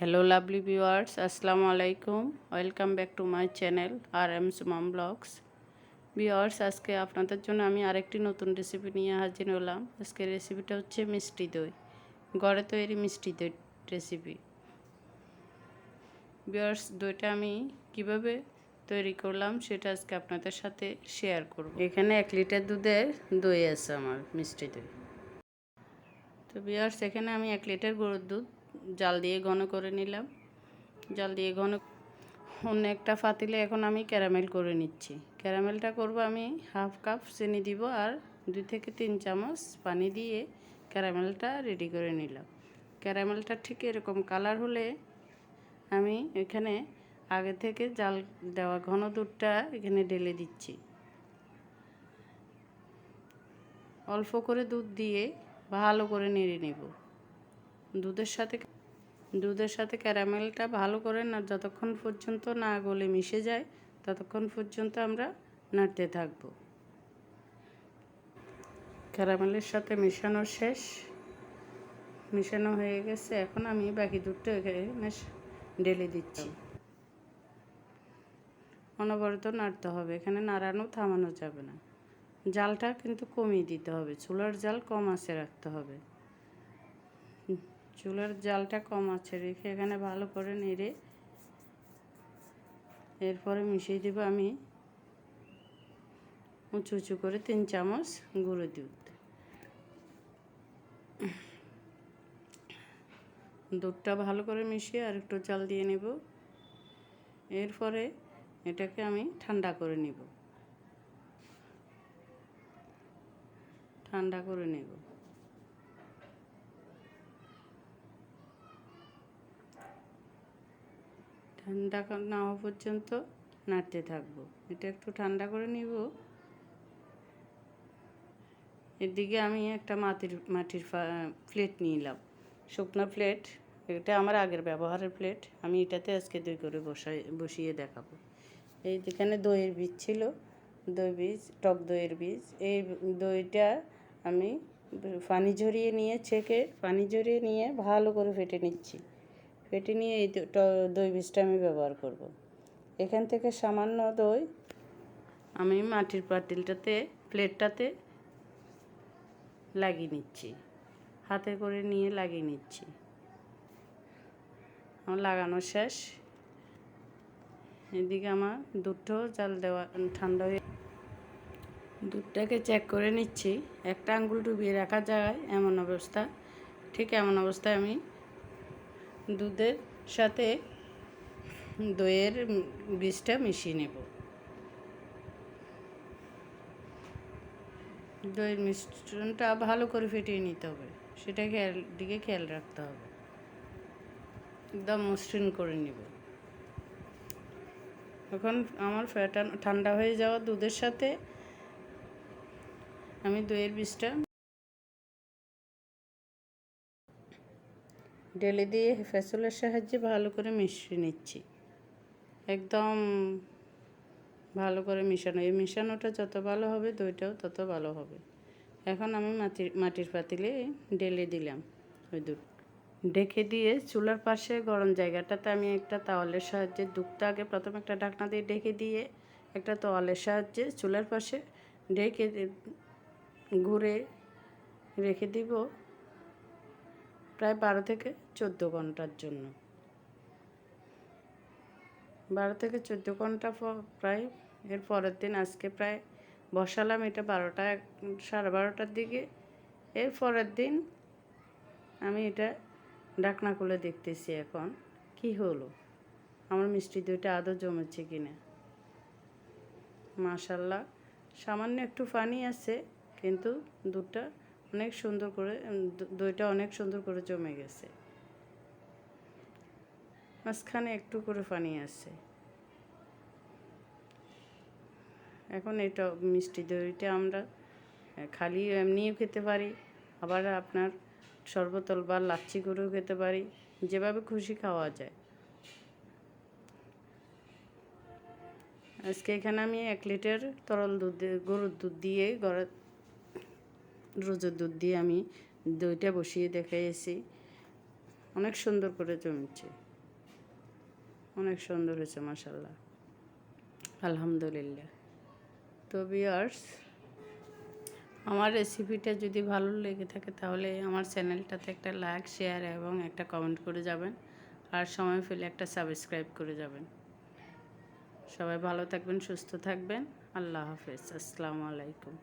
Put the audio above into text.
Hello lovely viewers আসসালামু আলাইকুম welcome back to my channel R M Sumam blogs viewers আজকে আপনাদের জন্য আমি আরেকটি নতুন রেসিপি নিয়ে হাজির হলাম। আজকে রেসিপিটা হচ্ছে মিষ্টি দই। ঘরে তৈরি মিষ্টি দই রেসিপি ভিউয়ার্স দইটা আমি কীভাবে তৈরি করলাম সেটা আজকে আপনাদের সাথে শেয়ার করব। এখানে এক লিটার দুধের দই আছে আমার মিষ্টি দই। তো বিয়ার্স এখানে আমি এক লিটার গরুর দুধ জাল দিয়ে ঘন করে নিলাম। জাল দিয়ে ঘন, অন্য একটা ফাতিলে এখন আমি ক্যারামেল করে নিচ্ছি। ক্যারামেলটা করব আমি হাফ কাপ চিনি দিব আর দুই থেকে তিন চামচ পানি দিয়ে ক্যারামেলটা রেডি করে নিলাম। ক্যারামেলটা ঠিক এরকম কালার হলে আমি এখানে আগে থেকে জাল দেওয়া ঘন দুধটা এখানে ঢেলে দিচ্ছি। অল্প করে দুধ দিয়ে ভালো করে নেড়ে নেব। দুধের সাথে দুধের সাথে ক্যারামেলটা ভালো করে না, যতক্ষণ পর্যন্ত না গলে মিশে যায়, ততক্ষণ পর্যন্ত আমরা নাড়তে থাকব। ক্যারামেলের সাথে মেশানো শেষ। মেশানো হয়ে গেছে, এখন আমি বাকি দুধটা এখানে ঢেলে দিচ্ছি। অনবরত নাড়তে হবে, এখানে নাড়ানো থামানো যাবে না। জালটা কিন্তু কমিয়ে দিতে হবে, চুলার জাল কম আছে রাখতে হবে। চুলার জালটা কম আছে, রেখে এখানে ভালো করে নেড়ে এরপরে মিশিয়ে দেবো আমি উঁচু উঁচু করে তিন চামচ গুঁড়ো দুধ। দুধটা ভালো করে মিশিয়ে আর একটু জাল দিয়ে নেব। এরপরে এটাকে আমি ঠান্ডা করে নেব। ঠান্ডা করে নেব। ঠান্ডা না হওয়া পর্যন্ত নাড়তে থাকব। এটা একটু ঠান্ডা করে নিব। এদিকে আমি একটা মাটির মাটির প্লেট নিলাম। শুকনো প্লেট এটা আমার আগের ব্যবহারের প্লেট আমি এটাতে আজকে দই করে বসাই, বসিয়ে দেখাবো। এই যেখানে দইয়ের বীজ ছিল, দই বীজ, টক দইয়ের বীজ, এই দইটা আমি পানি ঝরিয়ে নিয়ে, ছেঁকে পানি ঝরিয়ে নিয়ে ভালো করে ফেটে নিচ্ছি। ফেটে নিয়ে এই দই বীজটা আমি ব্যবহার করব। এখান থেকে সামান্য দই আমি মাটির পাতিলটাতে, প্লেটটাতে লাগিয়ে নিচ্ছি। হাতে করে নিয়ে লাগিয়ে নিচ্ছি। আমার লাগানো শেষ। এদিকে আমার দুধটাও জাল দেওয়া ঠান্ডা হয়ে দুধটাকে চেক করে নিচ্ছি। একটা আঙ্গুল ডুবিয়ে রাখা যায় এমন অবস্থা, ঠিক এমন অবস্থায় আমি দুধের সাথে দইয়ের বীজটা মিশিয়ে নেব। দইয়ের মিশ্রণটা ভালো করে ফেটিয়ে নিতে হবে। সেটা খেয়াল, দিকে খেয়াল রাখতে হবে। একদম মসৃণ করে নিব। এখন আমার ফ্যাটা ঠান্ডা হয়ে যাওয়া দুধের সাথে আমি দইয়ের বীজটা ঢেলে দিয়ে ফেসলের সাহায্যে ভালো করে মিশিয়ে নিচ্ছি। একদম ভালো করে মিশানো। এই মিশানোটা যত ভালো হবে, দইটাও তত ভালো হবে। এখন আমি মাটির মাটির পাতিলে ঢেলে দিলাম ওই দুধ। ডেকে দিয়ে চুলার পাশে গরম জায়গাটাতে আমি একটা তাওয়ালের সাহায্যে দুধটা আগে প্রথমে একটা ঢাকনা দিয়ে ডেকে দিয়ে একটা তোয়ালের সাহায্যে চুলার পাশে ঢেকে ঘুরে রেখে দিব। প্রায় বারো থেকে চোদ্দ ঘণ্টার জন্য। বারো থেকে চোদ্দ ঘণ্টা প্রায় এর পরের দিন আজকে প্রায় বসালাম এটা বারোটা, সাড়ে বারোটার দিকে। এর পরের দিন আমি এটা ডাকনা খুলে দেখতেছি এখন, কি হলো? আমার মিষ্টি দইটা আদৌ জমেছে কি না মাশাল্লাহ, সামান্য একটু পানি আছে, কিন্তু দুধটা অনেক সুন্দর করে দইটা অনেক সুন্দর করে জমে গেছে। মাঝখানে একটু করে পানি আছে। এখন এটা মিষ্টি দইটা আমরা খালি এমনিও খেতে পারি, আবার আপনার সর্বতল বা লাচ্ছি করেও খেতে পারি, যেভাবে খুশি খাওয়া যায়। আজকে এখানে আমি এক লিটার তরল দুধ গরুর দুধ দিয়ে গড়ে রোজের দুধ দিয়ে আমি দইটা বসিয়ে দেখাইছি অনেক সুন্দর করে জমেছে। অনেক সুন্দর হয়েছে মাসাল্লাহ আলহামদুলিল্লাহ। তো বিয়ার্স আমার রেসিপিটা যদি ভালো লেগে থাকে তাহলে আমার চ্যানেলটাতে একটা লাইক শেয়ার এবং একটা কমেন্ট করে যাবেন। আর সময় পেলে একটা সাবস্ক্রাইব করে যাবেন। সবাই ভালো থাকবেন, সুস্থ থাকবেন। আল্লাহ হাফেজ। আসসালামু আলাইকুম।